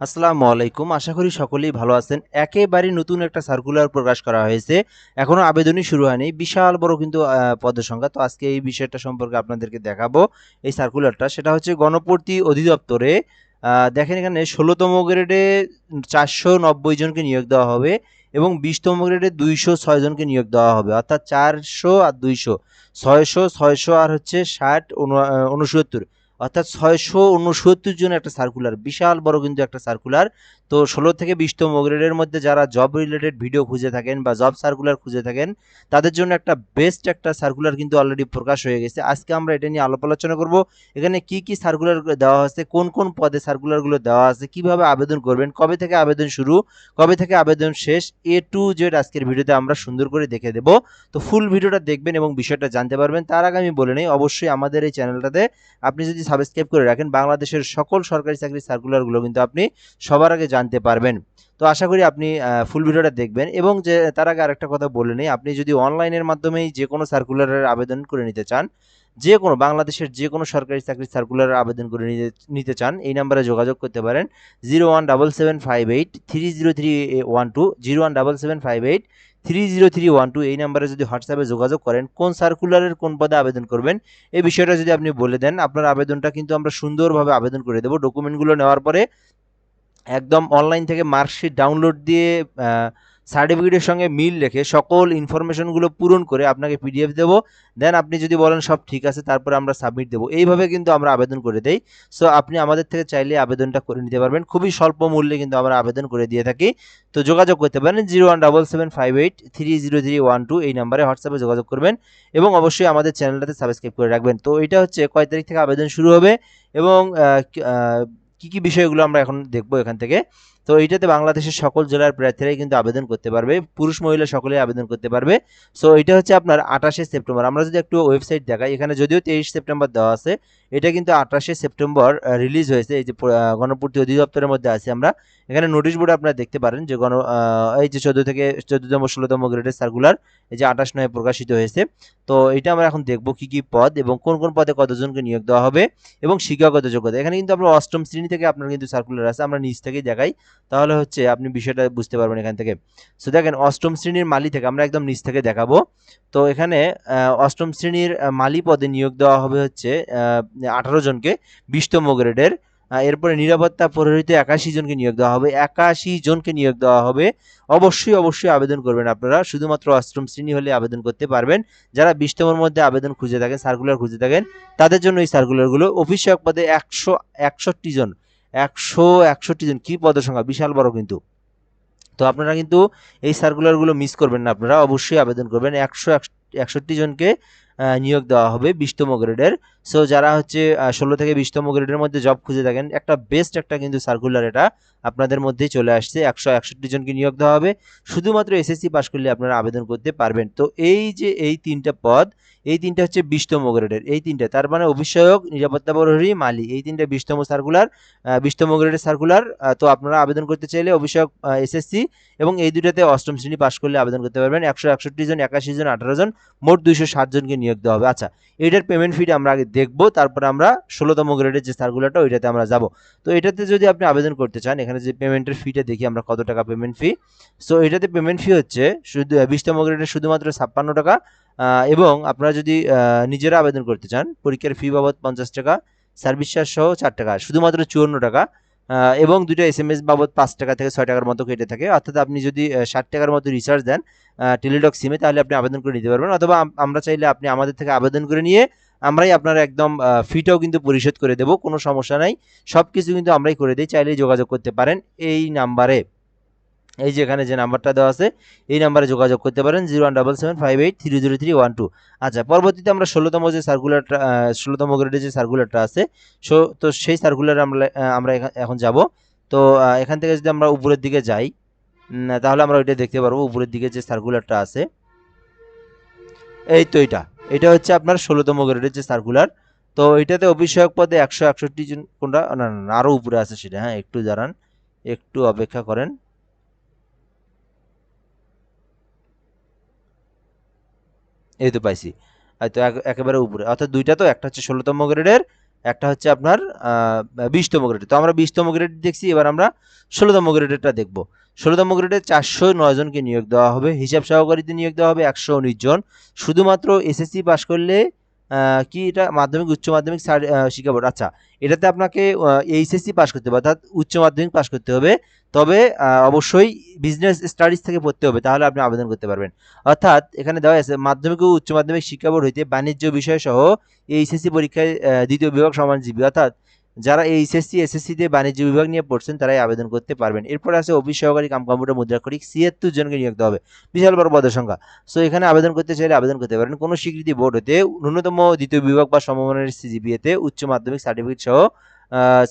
আসসালামু আলাইকুম। আশা করি সকলেই ভালো আছেন। একেবারে নতুন একটা সার্কুলার প্রকাশ করা হয়েছে। এখনও আবেদনই শুরু হয়নি। বিশাল বড় কিন্তু পদের সংখ্যা তো আজকে এই বিষয়টা সম্পর্কে আপনাদেরকে দেখাবো। এই সার্কুলারটা সেটা হচ্ছে গণপূর্তি অধিদপ্তরে দেখেন এখানে ষোলোতম গ্রেডে চারশো নব্বই জনকে নিয়োগ দেওয়া হবে এবং বিশতম গ্রেডে দুইশো ছয় জনকে নিয়োগ দেওয়া হবে। অর্থাৎ চারশো আর দুইশো। ছয়শো ছয়শো আর হচ্ছে ষাট, উনসত্তর। অর্থাৎ ছয়শো উনসত্তর জন একটা সার্কুলার বিশাল বড় কিন্তু একটা সার্কুলার তো ষোলো থেকে বিশতম গ্রেডের মধ্যে যারা জব রিলেটেড ভিডিও খুঁজে থাকেন বা জব সার্কুলার খুঁজে থাকেন, তাদের জন্য একটা বেস্ট একটা সার্কুলার কিন্তু অলরেডি প্রকাশ হয়ে গেছে। আজকে আমরা এটা নিয়ে আলোপ আলোচনা করব। এখানে কি কি সার্কুলার দেওয়া আছে কোন কোন পদে সার্কুলারগুলো দেওয়া আছে, কীভাবে আবেদন করবেন, কবে থেকে আবেদন শুরু, কবে থেকে আবেদন শেষ এ টু জেড আজকের ভিডিওতে আমরা সুন্দর করে দেখে দেব। তো ফুল ভিডিওটা দেখবেন এবং বিষয়টা জানতে পারবেন। তার আগে আমি বলে নেই, অবশ্যই আমাদের এই চ্যানেলটাতে আপনি যদি সাবস্ক্রাইব করে রাখেন, বাংলাদেশের সকল সরকারি চাকরির সার্কুলারগুলো কিন্তু আপনি সবার আগে জানতে পারবেন। তো আশা করি আপনি ফুল ভিডিওটা দেখবেন এবং যে, তার আগে আরেকটা কথা বলে নেই, আপনি যদি অনলাইনের মাধ্যমেই যে কোনো সার্কুলারের আবেদন করে নিতে চান, যে কোনো বাংলাদেশের যে কোনো সরকারি চাকরির সার্কুলারের আবেদন করে নিতে নিতে চান, এই নাম্বারে যোগাযোগ করতে পারেন। Zero one double seven five eight three zero three one two, zero one double seven five eight three zero three one two, এই নাম্বারে যদি হোয়াটসঅ্যাপে যোগাযোগ করেন, কোন সার্কুলারের কোন পদে আবেদন করবেন, এই বিষয়টা যদি আপনি বলে দেন, আপনার আবেদনটা কিন্তু আমরা সুন্দরভাবে আবেদন করে দেবো। ডকুমেন্টগুলো নেওয়ার পরে একদম অনলাইন থেকে মার্কশিট ডাউনলোড দিয়ে সার্টিফিকেটের সঙ্গে মিল রেখে সকল ইনফরমেশনগুলো পূরণ করে আপনাকে পিডিএফ দেবো। দেন আপনি যদি বলেন সব ঠিক আছে, তারপরে আমরা সাবমিট দেবো। এইভাবে কিন্তু আমরা আবেদন করে দেই। সো আপনি আমাদের থেকে চাইলে আবেদনটা করে নিতে পারবেন। খুবই স্বল্প মূল্যে কিন্তু আমরা আবেদন করে দিয়ে থাকি। তো যোগাযোগ করতে পারেন zero one double seven five eight three zero three one two এই নাম্বারে হোয়াটসঅ্যাপে যোগাযোগ করবেন এবং অবশ্যই আমাদের চ্যানেলটাতে সাবস্ক্রাইব করে রাখবেন। তো এটা হচ্ছে কয় তারিখ থেকে আবেদন শুরু হবে এবং কি- কি বিষয়গুলো আমরা এখন দেখব এখান থেকে? তো এইটাতে বাংলাদেশের সকল জেলার প্রার্থীরাই কিন্তু আবেদন করতে পারবে, পুরুষ, মহিলা সকলেই আবেদন করতে পারবে। সো এটা হচ্ছে আপনার আঠাশে সেপ্টেম্বর। আমরা যদি একটু ওয়েবসাইট দেখাই, এখানে যদিও তেইশ সেপ্টেম্বর দেওয়া আছে, এটা কিন্তু আঠাশে সেপ্টেম্বর রিলিজ হয়েছে। এই যে গণপূর্তি অধিদপ্তরের মধ্যে আছে আমরা। এখানে নোটিশ বোর্ডে আপনারা দেখতে পারেন যে গণ এই যে চোদ্দ থেকে চোদ্দতম, ষোলোতম গ্রেডের সার্কুলার এই যে আঠাশ নয় প্রকাশিত হয়েছে। তো এটা আমরা এখন দেখব কি কি পদ এবং কোন কোন পদে কতজনকে নিয়োগ দেওয়া হবে এবং শিক্ষাগত যোগ্যতা। এখানে কিন্তু আমরা অষ্টম শ্রেণি থেকে আপনার কিন্তু সার্কুলার আছে। আমরা নিচ থেকেই দেখাই। তাহলে হচ্ছে আপনি বিষয়টা বুঝতে পারবেন এখান থেকে। সো দেখেন, অষ্টম শ্রেণির মালি থেকে আমরা একদম নিচ থেকে দেখাবো। তো এখানে অষ্টম শ্রেণির মালি পদে নিয়োগ দেওয়া হবে হচ্ছে আঠারো জনকে, বিশতম গ্রেডের। এরপরে নিরাপত্তা প্রহরীতে একাশি জনকে নিয়োগ দেওয়া হবে। একাশি জনকে নিয়োগ দেওয়া হবে। অবশ্যই অবশ্যই আবেদন করবেন আপনারা। শুধুমাত্র অষ্টম শ্রেণি হলে আবেদন করতে পারবেন। যারা বিশতমের মধ্যে আবেদন খুঁজে থাকেন সার্কুলার খুঁজে থাকেন, তাদের জন্য এই সার্কুলারগুলো অফিস সহায়ক পদে একশো, একষট্টি জন একশো একষট্টি জন, কী পদের সংখ্যা? বিশাল বড় কিন্তু। তো আপনারা কিন্তু এই সার্কুলারগুলো মিস করবেন না আপনারা। অবশ্যই আবেদন করবেন। একশো একষট্টি জনকে নিয়োগ দেওয়া হবে বিশতম গ্রেডের সো যারা হচ্ছে ষোলো থেকে বিশতম গ্রেডের মধ্যে জব খুঁজে থাকেন, একটা বেস্ট একটা কিন্তু সার্কুলার এটা আপনাদের মধ্যেই চলে আসছে। একশো একষট্টি জনকে নিয়োগ দেওয়া হবে। শুধুমাত্র এসএসসি পাস করলে আপনারা আবেদন করতে পারবেন। তো এই যে এই তিনটা পদ, এই তিনটা হচ্ছে বিশতম গ্রেডের এই তিনটা, তার মানে অভিষয়ক নিরাপত্তা প্রহরী, মালি। এই তিনটা বিশতম সার্কুলার বিশতম গ্রেডের সার্কুলার তো আপনারা আবেদন করতে চাইলে অভিষয়ক এসএসসি এবং এই দুটাতে অষ্টম শ্রেণি পাস করলে আবেদন করতে পারবেন। একশো একষট্টি জন, একাশি জন, আঠারো জন, মোট দুইশো ষাট জনকে নিয়োগ দেওয়া হবে। আচ্ছা এটার পেমেন্ট ফিটা আমরা আগে দেখব, তারপরে আমরা ষোলোতম গ্রেডের যে সার্কুলারটা ওইটাতে আমরা যাব। তো এটাতে যদি আপনি আবেদন করতে চান, এখানে যে পেমেন্টের ফিটা দেখি আমরা, কত টাকা পেমেন্ট ফি সো এটাতে পেমেন্ট ফি হচ্ছে শুধু বিশতম গ্রেডের শুধুমাত্র ছাপ্পান্ন টাকা এবং আপনারা যদি নিজেরা আবেদন করতে চান, পরীক্ষার ফি বাবদ পঞ্চাশ টাকা সার্ভিস চার্জ সহ চার টাকা, শুধুমাত্র চুয়ান্ন টাকা এবং দুটো এস এম এস বাবদ পাঁচ টাকা থেকে ছয় টাকার মতো কেটে থাকে। অর্থাৎ আপনি যদি ষাট টাকার মতো রিচার্জ দেন টেলিডক সিমে তাহলে আপনি আবেদন করে নিতে পারবেন। অথবা আমরা চাইলে আপনি আমাদের থেকে আবেদন করে নিয়ে আমরাই আপনার একদম ফিটাও কিন্তু পরিশোধ করে দেবো, কোনো সমস্যা নাই। সব কিছু কিন্তু আমরাই করে দিই, চাইলেই যোগাযোগ করতে পারেন এই নাম্বারে। এই যে এখানে যে নাম্বারটা দেওয়া আছে, এই নাম্বারে যোগাযোগ করতে পারেন zero one double seven five eight three zero three one two আচ্ছা পরবর্তীতে আমরা ষোলোতম যে সার্কুলারটা ষোলোতম গ্রেডের যে সার্কুলারটা আছে, সো, তো সেই সার্কুলারে আমরা আমরা এখা- এখন যাব। তো এখান থেকে যদি আমরা উপরের দিকে যাই তাহলে আমরা ওইটা দেখতে পারব, উপরের দিকে যে সার্কুলারটা আছে। এই তো এটা এটা হচ্ছে আপনার ষোলোতম গ্রেডের যে সার্কুলার তো এটাতে অভিষেক পদে একশো একষট্টি জন কোনটা? না না না, আরও উপরে আছে সেটা হ্যাঁ একটু দাঁড়ান একটু অপেক্ষা করেন। এই তো পাইছি। তো এক- একেবারে উপরে। অর্থাৎ দুইটা তো একটা হচ্ছে ষোলোতম গ্রেডের একটা হচ্ছে আপনার বিশতম গ্রেড তো আমরা বিশতম গ্রেড দেখছি এবার আমরা ষোলোতম গ্রেডেরটা দেখব। ষোলোতম গ্রেডে চারশো নয় জনকে নিয়োগ দেওয়া হবে। হিসাব সহকারীতে নিয়োগ দেওয়া হবে একশো উনিশ জন। শুধুমাত্র এসএসসি পাশ করলে কি এটা? মাধ্যমিক, উচ্চ মাধ্যমিক শিক্ষা বোর্ড। আচ্ছা এটাতে আপনাকে এইচএসসি পাস করতে হবে, অর্থাৎ উচ্চ মাধ্যমিক পাস করতে হবে। তবে অবশ্যই বিজনেস স্টাডিজ থেকে পড়তে হবে, তাহলে আপনি আবেদন করতে পারবেন। অর্থাৎ, এখানে দেওয়া আছে, মাধ্যমিক ও উচ্চ মাধ্যমিক শিক্ষা বোর্ড হইতে বাণিজ্য বিষয় সহ এইচএসসি পরীক্ষায় দ্বিতীয় বিভাগ সমানজীবী অর্থাৎ যারা এইচএসসি দিয়ে বাণিজ্য বিভাগ নিয়ে পড়ছেন, তারাই আবেদন করতে পারবেন। এরপর আছে অফিস সহকারী কাম কম্পিউটার মুদ্রাক্ষরিক ছিয়াত্তর জনকে নিয়োগ দেওয়া হবে। বিশাল বড় পদের সংখ্যা। সো এখানে আবেদন করতে চাইলে আবেদন করতে পারেন। কোনো স্বীকৃতি বোর্ড হতে ন্যূনতম দ্বিতীয় বিভাগ বা সমমানের সিজিপিএতে উচ্চ মাধ্যমিক সার্টিফিকেট সহ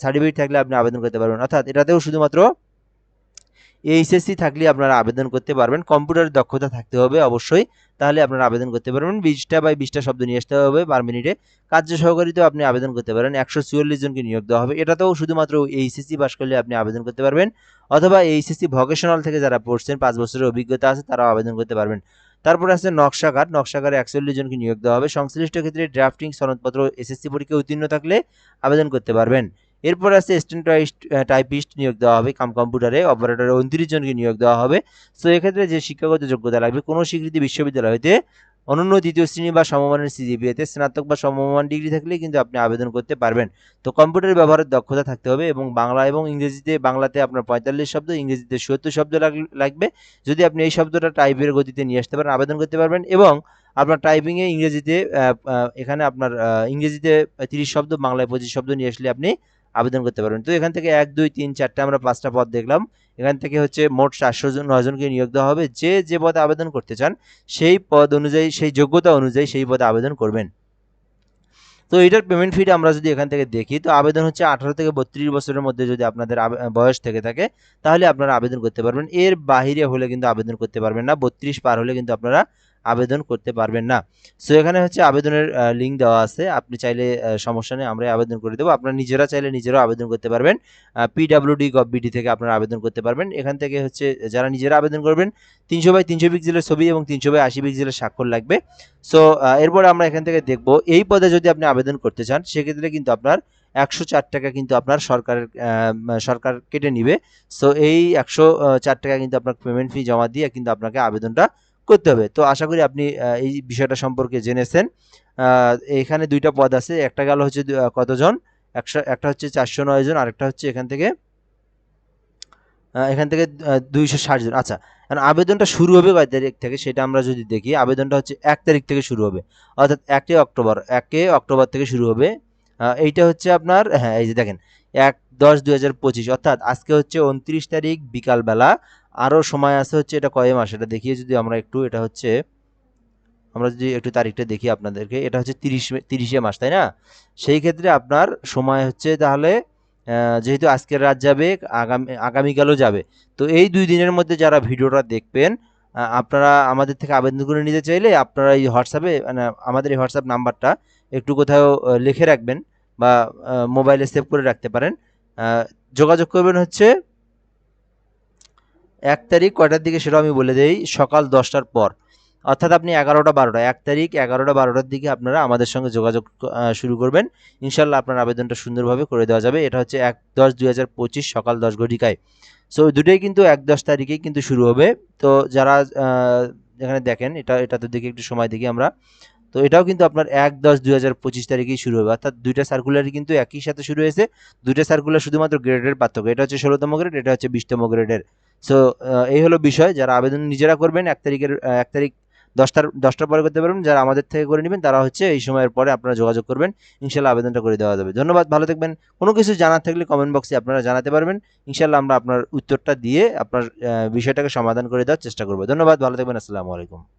সার্টিফিকেট থাকলে আপনি আবেদন করতে পারবেন। অর্থাৎ এটাতেও শুধুমাত্র এইচএসসি থাকলে আপনারা আবেদন করতে পারবেন। কম্পিউটারের দক্ষতা থাকতে হবে অবশ্যই। তাহলে আপনারা আবেদন করতে পারবেন। বিশটা বাই বিশটা শব্দ নিয়ে আসতে হবে পার মিনিটে কার্য সহকারীতেও আপনি আবেদন করতে পারেন। একশো চুয়াল্লিশ জনকে নিয়োগ দেওয়া হবে। এটাতেও শুধুমাত্র এইচএসসি পাস করলে আপনি আবেদন করতে পারবেন। অথবা এইচএসসি ভকেশনাল থেকে যারা পড়ছেন, পাঁচ বছরের অভিজ্ঞতা আছে, তারাও আবেদন করতে পারবেন। তারপর আছে নকশাকার নকশাকারে একচল্লিশ জনকে নিয়োগ দেওয়া হবে। সংশ্লিষ্ট ক্ষেত্রে ড্রাফটিং সনদপত্র এসএসসি পরীক্ষায় উত্তীর্ণ থাকলে আবেদন করতে পারবেন। এরপর আছে স্ট্যান্ডার্ড টাইপিস্ট নিয়োগ দেওয়া হবে কাম কম্পিউটারে অপারেটরে উনত্রিশ জনকে নিয়োগ দেওয়া হবে। সো এক্ষেত্রে যে শিক্ষাগত যোগ্যতা লাগবে, কোনো স্বীকৃতি বিশ্ববিদ্যালয় হইতে অনন্য দ্বিতীয় শ্রেণি বা সমমানের সিজিপিএতে স্নাতক বা সমমান ডিগ্রি থাকলে কিন্তু আপনি আবেদন করতে পারবেন। তো কম্পিউটার ব্যবহারের দক্ষতা থাকতে হবে এবং বাংলা এবং ইংরেজিতে, বাংলাতে আপনার পঁয়তাল্লিশ শব্দ, ইংরেজিতে সত্তর শব্দ লাগ- লাগবে। যদি আপনি এই শব্দটা টাইপের গতিতে নিয়ে আসতে পারেন, আবেদন করতে পারবেন এবং আপনার টাইপিংয়ে ইংরেজিতে এখানে আপনার ইংরেজিতে তিরিশ শব্দ, বাংলায় পঁচিশ শব্দ নিয়ে আসলে আপনি আবেদন করতে পারবেন। তো এখান থেকে এক, দুই, তিন, চারটে আমরা পাঁচটা পদ দেখলাম। এখান থেকে হচ্ছে মোট চারশো জন, নয় জনকে নিয়োগ দেওয়া হবে। যে যে পদে আবেদন করতে চান, সেই পদ অনুযায়ী, সেই যোগ্যতা অনুযায়ী সেই পদে আবেদন করবেন। তো এটার পেমেন্ট ফিটা আমরা যদি এখান থেকে দেখি, তো আবেদন হচ্ছে আঠারো থেকে বত্রিশ বছরের মধ্যে যদি আপনাদের বয়স থেকে থাকে, তাহলে আপনারা আবেদন করতে পারবেন। এর বাহিরে হলে কিন্তু আবেদন করতে পারবেন না। বত্রিশ পার হলে কিন্তু আপনারা আবেদন করতে পারবেন না। সো এখানে হচ্ছে আবেদনের লিঙ্ক দেওয়া আছে। আপনি চাইলে সমস্যা নেই আমরা আবেদন করে দেবো। আপনারা নিজেরা চাইলে নিজেরাও আবেদন করতে পারবেন। পিডাব্লিউডি গভবিডি থেকে আপনারা আবেদন করতে পারবেন। এখান থেকে হচ্ছে যারা নিজেরা আবেদন করবেন, তিনশো বাই তিনশো পিক্সেলের ছবি এবং তিনশো বাই আশি পিক্সেলের স্বাক্ষর লাগবে। সো এরপরে আমরা এখান থেকে দেখব, এই পদে যদি আপনি আবেদন করতে চান, সেক্ষেত্রে কিন্তু আপনার একশো চার টাকা কিন্তু আপনার সরকারের সরকার কেটে নিবে। সো এই একশো চার টাকা কিন্তু আপনার পেমেন্ট ফি জমা দিয়ে কিন্তু আপনাকে আবেদনটা করতে হবে। তো আশা করি আপনি এই বিষয়টা সম্পর্কে জেনেছেন। এখানে দুইটা পদ আছে। একটা গেল হচ্ছে কতজন? একশো, একটা হচ্ছে চারশো নয় জন, আরেকটা হচ্ছে এখান থেকে এখান থেকে দুইশো ষাট জন। আচ্ছা এখন আবেদনটা শুরু হবে কয় তারিখ থেকে সেটা আমরা যদি দেখি, আবেদনটা হচ্ছে এক তারিখ থেকে শুরু হবে। অর্থাৎ একে অক্টোবর একে অক্টোবর থেকে শুরু হবে। এইটা হচ্ছে আপনার হ্যাঁ এই যে দেখেন এক দশ দুই হাজার পঁচিশ, অর্থাৎ আজকে হচ্ছে উনত্রিশ তারিখ, বিকালবেলা। আরও সময় আছে হচ্ছে এটা কয় মাস? এটা দেখিয়ে যদি আমরা একটু, এটা হচ্ছে, আমরা যদি একটু তারিখটা দেখি আপনাদেরকে, এটা হচ্ছে তিরিশ তিরিশে মাস, তাই না? সেই ক্ষেত্রে আপনার সময় হচ্ছে তাহলে যেহেতু আজকের রাত যাবে, আগামী, আগামীকালও যাবে। তো এই দুই দিনের মধ্যে যারা ভিডিওটা দেখবেন আপনারা আমাদের থেকে আবেদন করে নিতে চাইলে আপনারা এই হোয়াটসঅ্যাপে মানে আমাদের এই হোয়াটসঅ্যাপ নাম্বারটা একটু কোথাও লিখে রাখবেন। বা মোবাইলে সেভ করে রাখতে পারেন। যোগাযোগ করবেন হচ্ছে এক তারিখ কয়টার দিকে সেটা আমি বলে দেই, সকাল দশটার পর। অর্থাৎ আপনি এগারোটা বারোটা, এক তারিখ এগারোটা বারোটার দিকে আপনারা আমাদের সঙ্গে যোগাযোগ শুরু করবেন। ইনশাল্লাহ আপনার আবেদনটা সুন্দরভাবে করে দেওয়া যাবে। এটা হচ্ছে এক দশ দুই হাজার পঁচিশ সকাল দশ ঘটিকায়। সো দুটোই কিন্তু এক দশ তারিখেই কিন্তু শুরু হবে। তো যারা এখানে দেখেন, এটা, এটাতে দিকে একটু সময় দেখি আমরা। তো এটাও কিন্তু আপনার এক দশ দুই হাজার পঁচিশ তারিখেই শুরু হবে। অর্থাৎ দুইটা সার্কুলারই কিন্তু একই সাথে শুরু হয়েছে। দুইটা সার্কুলার শুধুমাত্র গ্রেডের পার্থক্য। এটা হচ্ছে ষোলোতম গ্রেড এটা হচ্ছে বিশতম গ্রেডের সো এই হলো বিষয়। যারা আবেদন নিজেরা করবেন, এক তারিখের এক তারিখ দশটার দশটার পরে করতে পারবেন। যারা আমাদের থেকে করে নেবেন, তারা হচ্ছে এই সময়ের পরে আপনারা যোগাযোগ করবেন। ইনশাল্লাহ আবেদনটা করে দেওয়া যাবে। ধন্যবাদ, ভালো থাকবেন। কোনো কিছু জানার থাকলে কমেন্ট বক্সে আপনারা জানাতে পারবেন। ইনশাল্লাহ আমরা আপনার উত্তরটা দিয়ে আপনার বিষয়টাকে সমাধান করে দেওয়ার চেষ্টা করব। ধন্যবাদ, ভালো থাকবেন। আসসালামু আলাইকুম।